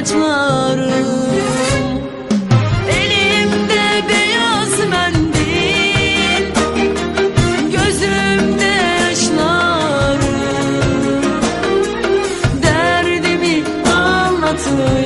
saçlarım. Elimde beyaz mendil Gözümde yaşlarım. Derdimi anlatırım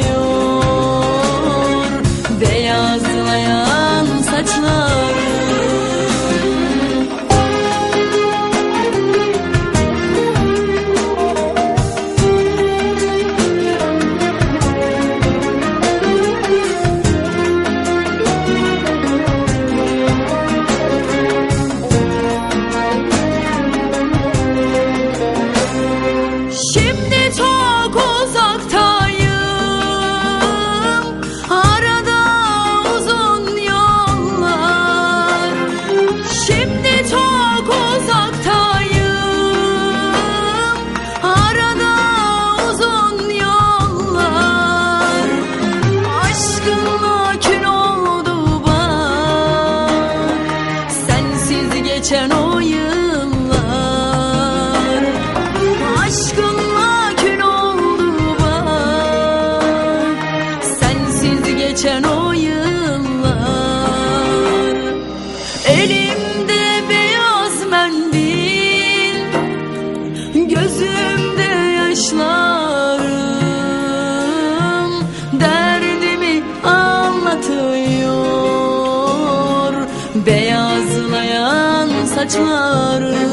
saçlarını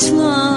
Love.